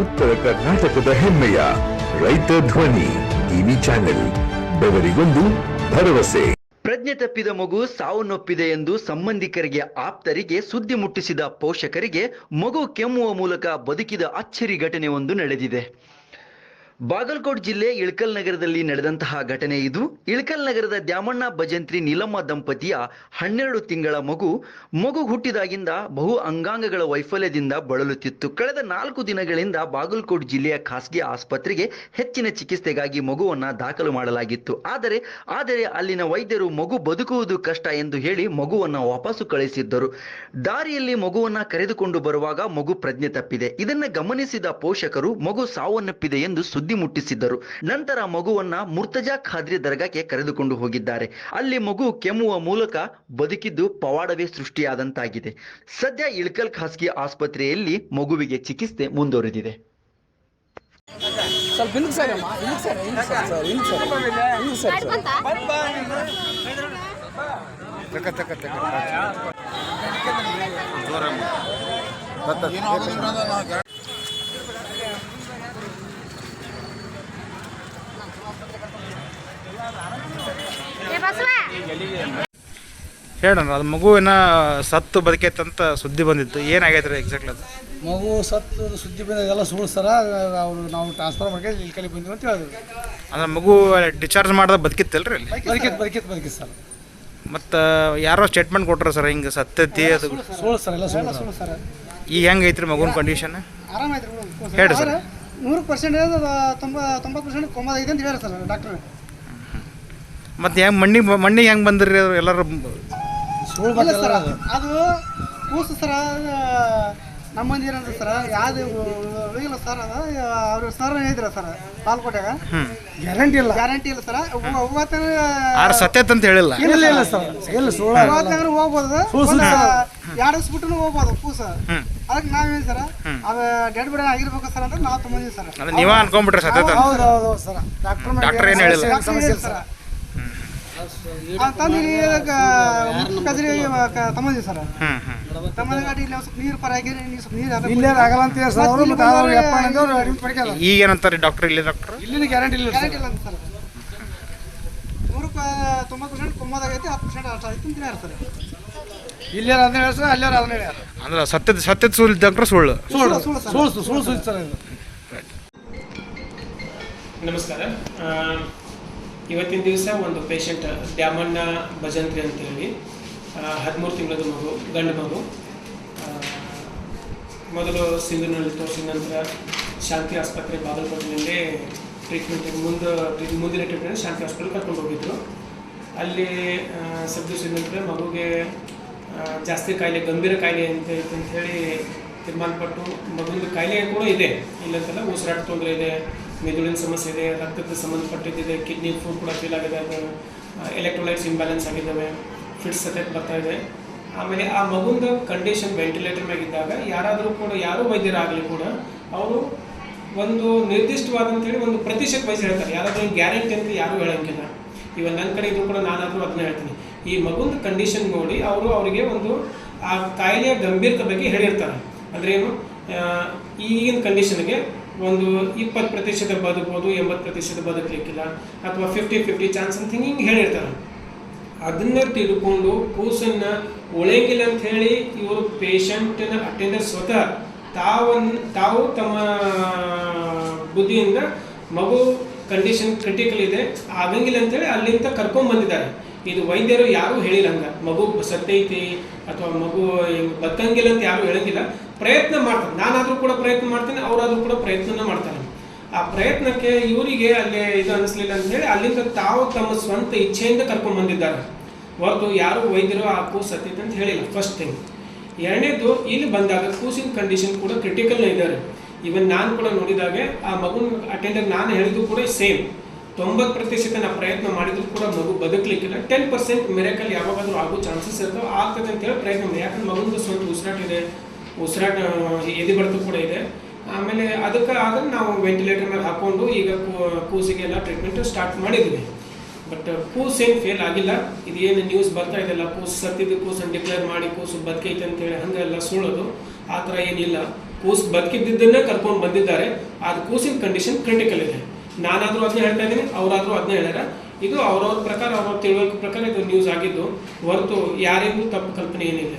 ಉತ್ತರ ಕರ್ನಾಟಕದ ಹೆಮ್ಮೆಯ ರೈತ ಧ್ವನಿ ಟಿವಿ ಚಾನೆಲ್, ಬೆವರಿಗೊಂದು ಭರವಸೆ. ಪ್ರಜ್ಞೆ ತಪ್ಪಿದ ಮಗು ಸಾವನ್ನಪ್ಪಿದೆ ಎಂದು ಸಂಬಂಧಿಕರಿಗೆ, ಆಪ್ತರಿಗೆ ಸುದ್ದಿ ಮುಟ್ಟಿಸಿದ ಪೋಷಕರಿಗೆ ಮಗು ಕೆಮ್ಮುವ ಮೂಲಕ ಬದುಕಿದ ಅಚ್ಚರಿ ಘಟನೆ ಒಂದು ನಡೆದಿದೆ. ಬಾಗಲಕೋಟ್ ಜಿಲ್ಲೆ ಇಳಕಲ್ ನಗರದಲ್ಲಿ ನಡೆದಂತಹ ಘಟನೆ ಇದು. ಇಳಕಲ್ ನಗರದ ದ್ಯಾಮಣ್ಣ ಭಜಂತ್ರಿ ನೀಲಮ್ಮ ದಂಪತಿಯ ಹನ್ನೆರಡು ತಿಂಗಳ ಮಗು ಮಗು ಹುಟ್ಟಿದಾಗಿಂದ ಬಹು ಅಂಗಾಂಗಗಳ ವೈಫಲ್ಯದಿಂದ ಬಳಲುತ್ತಿತ್ತು. ಕಳೆದ ನಾಲ್ಕು ದಿನಗಳಿಂದ ಬಾಗಲಕೋಟ್ ಜಿಲ್ಲೆಯ ಖಾಸಗಿ ಆಸ್ಪತ್ರೆಗೆ ಹೆಚ್ಚಿನ ಚಿಕಿತ್ಸೆಗಾಗಿ ಮಗುವನ್ನು ದಾಖಲು ಮಾಡಲಾಗಿತ್ತು. ಆದರೆ ಆದರೆ ಅಲ್ಲಿನ ವೈದ್ಯರು ಮಗು ಬದುಕುವುದು ಕಷ್ಟ ಎಂದು ಹೇಳಿ ಮಗುವನ್ನು ವಾಪಸ್ಸು ಕಳಿಸಿದ್ದರು. ದಾರಿಯಲ್ಲಿ ಮಗುವನ್ನು ಕರೆದುಕೊಂಡು ಬರುವಾಗ ಮಗು ಪ್ರಜ್ಞೆ ತಪ್ಪಿದೆ. ಇದನ್ನು ಗಮನಿಸಿದ ಪೋಷಕರು ಮಗು ಸಾವನ್ನಪ್ಪಿದೆ ಎಂದು ಸುದ್ದಿ ಮುಟ್ಟಿಸಿದ್ದರು. ನಂತರ ಮಗುವನ್ನ ಮುರ್ತಜಾ ಖಾದ್ರಿ ದರ್ಗಾಕ್ಕೆ ಕರೆದುಕೊಂಡು ಹೋಗಿದ್ದಾರೆ. ಅಲ್ಲಿ ಮಗು ಕೆಮ್ಮುವ ಮೂಲಕ ಬದುಕಿದ್ದು ಪವಾಡವೇ ಸೃಷ್ಟಿಯಾದಂತಾಗಿದೆ. ಸದ್ಯ ಇಳಕಲ್ ಖಾಸಗಿ ಆಸ್ಪತ್ರೆಯಲ್ಲಿ ಮಗುವಿಗೆ ಚಿಕಿತ್ಸೆ ಮುಂದುವರೆದಿದೆ ಸ್ವಲ್ಪ ಹಿಂದಕ್ಕೆ ಸರ್ ಅಮ್ಮ ಹಿಂದಕ್ಕೆ ಸರ್ ಹಿಂದಕ್ಕೆ ಸರ್ ಸರ್ ಹಿಂದಕ್ಕೆ ಸರ್. ಹಿಂದಕ್ಕೆ ಸರ್ ಸರ್. ಏ ಬಸವ ಹೇಳೋಣ ಅದು ಮಗುವಿನ ಸತ್ತು ಬದುಕೈತಂತ ಸುದ್ದಿ ಬಂದಿತ್ತು. ಏನಾಗೈತೆ ರೀ ಎಕ್ಸಾಕ್ಟ್ಲಿ ಅದು? ಮಗು ಸತ್ತು ಸುದ್ದಿ ಬಂದ ಎಲ್ಲ ಸುಳ್ಳು ಸರ. ಅವರು ನಾವು ಟ್ರಾನ್ಸ್ಫರ್ ಮಾಡ್ಕೊಂಡು ಇಲ್ಲಿ ಕಲಿ ಬಂದಿವಿ ಅಂತ ಹೇಳಿದ್ರು. ಅಂದ್ರೆ ಮಗು ಡಿಸ್ಚಾರ್ಜ್ ಮಾಡಿದ ಬದುಕಿತ್ತಲ್ಲ ರೀ ಅಲ್ಲಿ? ಬದುಕಿತ್ತು ಬದುಕಿತ್ತು ಬದುಕಿತ್ತು ಸರ್. ಮತ್ತು ಯಾರೋ ಸ್ಟೇಟ್ಮೆಂಟ್ ಕೊಟ್ರು ಸರ್ ಹಿಂಗೆ ಸತ್ತೈತಿ ಅದು? ಸುಳ್ಳು ಸರ್ ಎಲ್ಲ ಸುಳ್ಳು ಸುಳ್ಳು ಸರ್. ಈಗ ಹೆಂಗೆ ಐತ್ರಿ ಮಗುವಿನ ಕಂಡೀಷನ್ ಆರಾಮಾಯ್ತು ಹೇಳಿ ಸರ್. ನೂರು ಪರ್ಸೆಂಟ್ ತೊಂಬ ತೊಂಬತ್ತು ಪರ್ಸೆಂಟ್ ಕೊಮ್ಮದೈತೆ ಅಂತ ಹೇಳಿ ಸರ್ ಡಾಕ್ಟ್ರ್ ಮತ್ತು ಹೆಂಗೆ ಮಣ್ಣಿಗೆ ಮಣ್ಣಿಗೆ ಹೆಂಗೆ ಬಂದ್ರಿ ಅವ್ರು ಎಲ್ಲರೂ ಸರ್ ಅದು ಕೂಸು ಸರ ನಮ್ಮ ಮಂದಿ ಏನಂತ ಸರ್ ಯಾವ್ದು ಇಲ್ಲ ಸರ್ ಅದು ಅವ್ರ ಸರ್ ಹೇಳಿದ್ರ ಸರ್ ಪಾಲ್ಕೋಟೆ ಗ್ಯಾರಂಟಿ ಇಲ್ಲ. ಗ್ಯಾರಂಟಿ ಇಲ್ಲ ಸರ್ ಆರು ಸತ್ಯ ಅಂತ ಹೇಳಿಲ್ಲ. ಇಲ್ಲ ಇಲ್ಲ ಸರ್ ಇಲ್ಲ ಸುಳ್ಳು ಹೋಗ್ಬೋದು ಎರಡು ದಿವಸ ಬಿಟ್ಟು ಹೋಗ್ಬೋದು ಕೂಸ. ಅದಕ್ಕೆ ನಾವೇನು ಸರ್ ಅದು ಡೆಡ್ ಬಿಡ ಆಗಿರ್ಬೇಕು ಸರ್ ಅಂದ್ರೆ ನಾವು ತುಂಬ ಸರ್. ನೀವೇ ಅಂತ. ಹೌದು ಹೌದು ಸರ್. ಡಾಕ್ಟರ್ ಡಾಕ್ಟರ್ ಏನು ಹೇಳಿಲ್ಲ. ಸಮಸ್ಯೆ ಸರ್. ತಂದು ಕದ್ರಿ ತಮ್ಮದಿ ಸರ್. ತಮ್ಮದ ಗಾಡಿ ಇಲ್ಲಿ ಸ್ವಲ್ಪ ನೀರು ಪರ ಹಾಕಿ ನೀವು ಸ್ವಲ್ಪ ನೀರು ಇಲ್ಲೇ ಆಗಲ್ಲ ಅಂತ ಸರ್ ಅವರು ಮತ್ತೆ ಅಡ್ಮಿಟ್ ಈಗ ಏನಂತಾರೆ ಡಾಕ್ಟರ್ ಇಲ್ಲಿ ಡಾಕ್ಟರ್ ಇಲ್ಲಿನ ಗ್ಯಾರಂಟಿ ಇಲ್ಲ ಗ್ಯಾರಂಟಿ ಇಲ್ಲ ಅಂತ ಸರ್. ನೂರಕ್ಕೆ ತೊಂಬತ್ತು ಪರ್ಸೆಂಟ್ ಹತ್ತು ಪರ್ಸೆಂಟ್ ಅಷ್ಟು ಆಯ್ತು ಅಂತ ಇಲ್ಲೇ ಅಲ್ಲೇ ಅಂದ್ರೆ ಸತ್ಯದ ಸತ್ಯದ ಸುಳ್ಳು ಡಾಕ್ಟರ್ ಸುಳ್ಳು. ಸುಳ್ಳು ಸುಳ್ಳು ಸುಳ್ಳು ಸುಳ್ಳು ಸುಳ್ಳು ಸರ್ ನಮಸ್ಕಾರ. ಇವತ್ತಿನ ದಿವಸ ಒಂದು ಪೇಷಂಟ್ ದ್ಯಾಮಣ್ಣ ಭಜಂತ್ರಿ ಅಂತೇಳಿ ಹದಿಮೂರು ತಿಂಗಳದ ಮಗು, ಗಂಡು ಮಗು. ಮೊದಲು ಸಿಂಧುನಲ್ಲಿ ತೋರಿಸಿದ ನಂತರ ಶಾಂತಿ ಆಸ್ಪತ್ರೆ ಬಾಗಲಕೋಟೆಯಲ್ಲಿ ಟ್ರೀಟ್ಮೆಂಟ್ ಮುಂದೆ, ಮುಂದಿನ ಟ್ರೀಟ್ಮೆಂಟ್ ಶಾಂತಿ ಆಸ್ಪತ್ರೆಗೆ ಕರ್ಕೊಂಡು ಹೋಗಿದ್ರು. ಅಲ್ಲಿ ಸಬ್ಜೆಕ್ಟ್ ನಂತರ ಮಗುಗೆ ಜಾಸ್ತಿ ಕಾಯಿಲೆ, ಗಂಭೀರ ಕಾಯಿಲೆ ಅಂತ ಐತೆ ಅಂತ ಹೇಳಿ ತೀರ್ಮಾನಪಟ್ಟು ಮಗುವಿನ ಕಾಯಿಲೆ ಕೂಡ ಇದೆ. ಇಲ್ಲಂತಲ್ಲ ಉಸಿರಾಟ ತೊಂದರೆ ಇದೆ. ಮೆದುಳಿನ ಸಮಸ್ಯೆ ಇದೆ, ರಕ್ತಕ್ಕೆ ಸಂಬಂಧಪಟ್ಟಿದ್ದಿದೆ, ಕಿಡ್ನಿ ಫುಡ್ ಕೂಡ ಫೀಲ್ ಆಗಿದೆ ಎಲೆಕ್ಟ್ರೋಲೈಟ್ಸ್ ಇಂಬ್ಯಾಲೆನ್ಸ್ ಆಗಿದ್ದಾವೆ ಫಿಟ್ಸ್ ಸತತ ಬರ್ತಾ ಇದೆ. ಆಮೇಲೆ ಆ ಮಗುವಿನ ಕಂಡೀಷನ್ ವೆಂಟಿಲೇಟರ್ ಮ್ಯಾಗಿದ್ದಾಗ ಯಾರಾದರೂ ಕೂಡ, ಯಾರೂ ವೈದ್ಯರಾಗಲಿ ಕೂಡ, ಅವರು ಒಂದು ನಿರ್ದಿಷ್ಟವಾದಂಥೇಳಿ ಒಂದು ಪ್ರತಿಶತ ವಯಸ್ಸು ಹೇಳ್ತಾರೆ. ಯಾರಾದರೂ ಗ್ಯಾರಂಟಿ ಅಂತ ಯಾರೂ ಹೇಳೋಂಗಿಲ್ಲ. ಇವಾಗ ನನ್ನ ಕಡೆ ಇದ್ರು ಕೂಡ ನಾನಾದರೂ ಅದನ್ನ ಹೇಳ್ತೀನಿ. ಈ ಮಗುನ ಕಂಡೀಷನ್ ನೋಡಿ ಅವರು ಅವರಿಗೆ ಒಂದು, ಆ ಕಾಯಿಲೆಯ ಗಂಭೀರತೆ ಬಗ್ಗೆ ಹೇಳಿರ್ತಾರೆ. ಅಂದ್ರೆ ಏನು? ಈಗಿನ ಕಂಡೀಷನ್ಗೆ ಒಂದು ಇಪ್ಪತ್ತು ಪ್ರತಿಶತ ಬದುಕ್ಬೋದು, ಎಂಬತ್ತು ಪ್ರತಿಶತ ಬದುಕಲಿಕ್ಕಿಲ್ಲ, ಅಥವಾ ಫಿಫ್ಟಿ ಫಿಫ್ಟಿ ಚಾನ್ಸ್ ಅಂತ ಹಿಂಗೆ ಹಿಂಗೆ ಹೇಳಿರ್ತಾರೆ. ಅದನ್ನ ತಿಳ್ಕೊಂಡು ಕೂಸನ್ನು ಉಳಿಯಂಗಿಲ್ಲ ಅಂತ ಹೇಳಿ ಇವರು ಪೇಷಂಟ್ನ ಅಟೆಂಡರ್ ಸ್ವತಃ ತಾವನ್, ತಾವು ತಮ್ಮ ಬುದ್ಧಿಯಿಂದ ಮಗು ಕಂಡೀಷನ್ ಕ್ರಿಟಿಕಲ್ ಇದೆ, ಆಗಂಗಿಲ್ಲ ಅಂತೇಳಿ ಅಲ್ಲಿಂದ ಕರ್ಕೊಂಡ್ ಬಂದಿದ್ದಾರೆ ಇದು ವೈದ್ಯರು ಯಾರು ಹೇಳಿಲ್ಲ ಅಂತ ಮಗು ಸತ್ತೈತಿ ಅಥವಾ ಮಗು ಹಿಂಗ್ ಬದುಕಂಗಿಲ್ಲ ಅಂತ ಯಾರು ಹೇಳಂಗಿಲ್ಲ. ಪ್ರಯತ್ನ ಮಾಡ್ತಾರೆ. ನಾನಾದರೂ ಕೂಡ ಪ್ರಯತ್ನ ಮಾಡ್ತೇನೆ, ಅವರಾದರೂ ಕೂಡ ಪ್ರಯತ್ನ ಮಾಡ್ತಾರೆ ಆ ಪ್ರಯತ್ನಕ್ಕೆ ಇವರಿಗೆ ಅಲ್ಲಿ ಇದು ಅನಿಸ್ಲಿಲ್ಲ ಅಂತ ಹೇಳಿ ಅಲ್ಲಿಂದ ತಾವು ತಮ್ಮ ಸ್ವಂತ ಇಚ್ಛೆಯಿಂದ ಕರ್ಕೊಂಡ್ ಬಂದಿದ್ದಾರೆ. ಹೊರತು ಯಾರು ವೈದ್ಯರು ಆ ಕೂಸು ಸತ್ತೈತೆ ಅಂತ ಹೇಳಿಲ್ಲ. ಫಸ್ಟ್ ಥಿಂಗ್ ಎರಡನೇದು, ಇಲ್ಲಿ ಬಂದಾಗ ಕೂಸಿನ ಕಂಡೀಷನ್ ಕೂಡ ಕ್ರಿಟಿಕಲ್ ಇದ್ದಾರೆ. ಇವನ್ ನಾನು ಕೂಡ ನೋಡಿದಾಗೆ ಆ ಮಗುನ ಅಟೆಂಡರ್ ನಾನು ಹೇಳಿದ್ದು ಕೂಡ ಸೇಮ್ ತೊಂಬತ್ತು ಪ್ರತಿಶತ ನಾವು ಪ್ರಯತ್ನ ಮಾಡಿದ್ರು ಕೂಡ ಮಗು ಬದುಕಲಿಕ್ಕಿಲ್ಲ. ಟೆನ್ ಪರ್ಸೆಂಟ್ ಮೆರೆಕಲ್ ಯಾವಾಗಾದ್ರೂ ಆಗೋ ಚಾನ್ಸಸ್ ಇರ್ತಾವೆ. ಆಗ್ತದೆ ಅಂತ ಹೇಳಿ ಪ್ರಯತ್ನ ಮಾಡಿ. ಯಾಕಂದ್ರೆ ಮಗುಂದು ಸ್ವಲ್ಪ ಉಸಿರಾಟ ಇದೆ. ಉಸಿರಾಟ, ಎದೆ ಬಡ್ತು ಕೂಡ ಇದೆ. ಆಮೇಲೆ ಅದಕ್ಕೆ ಆದ್ರೆ ನಾವು ವೆಂಟಿಲೇಟರ್ ಮೇಲೆ ಹಾಕೊಂಡು ಈಗ ಕೂಸಿಗೆ ಕೂಸಿಗೆಲ್ಲ ಟ್ರೀಟ್ಮೆಂಟ್ ಸ್ಟಾರ್ಟ್ ಮಾಡಿದ್ವಿ. ಬಟ್ ಕೂಸ್ ಏನು ಫೇಲ್ ಆಗಿಲ್ಲ. ಇದೇನು ನ್ಯೂಸ್ ಬರ್ತಾ ಇದೆಲ್ಲ ಕೂಸು ಸತ್ತಿದ್ದು ಕೂಸನ್ನು ಡಿಕ್ಲೇರ್ ಮಾಡಿ, ಕೂಸು ಬದುಕೈತೆ ಅಂತೇಳಿ ಹಂಗೆಲ್ಲ ಸುಳ್ಳೋದು. ಆ ಥರ ಏನಿಲ್ಲ. ಕೂಸು ಬದುಕಿದ್ದನ್ನೇ ಕರ್ಕೊಂಡು ಬಂದಿದ್ದಾರೆ. ಆ ಕೂಸಿನ ಕಂಡೀಷನ್ ಕ್ರಿಟಿಕಲ್ ಇದೆ. ನಾನಾದರೂ ಅದನ್ನ ಹೇಳ್ತಾ ಇದ್ದೀನಿ, ಅವರಾದರೂ ಅದನ್ನ ಹೇಳ್ಯಾರ. ಇದು ಅವ್ರವ್ರ ಪ್ರಕಾರ, ಅವ್ರವ್ರ ತಿಳುವಳಿಕೆ ಪ್ರಕಾರ ಇದು ನ್ಯೂಸ್ ಆಗಿದ್ದು, ಹೊರತು ಯಾರಿಗೂ ತಪ್ಪು ಕಲ್ಪನೆ ಏನಿಲ್ಲ.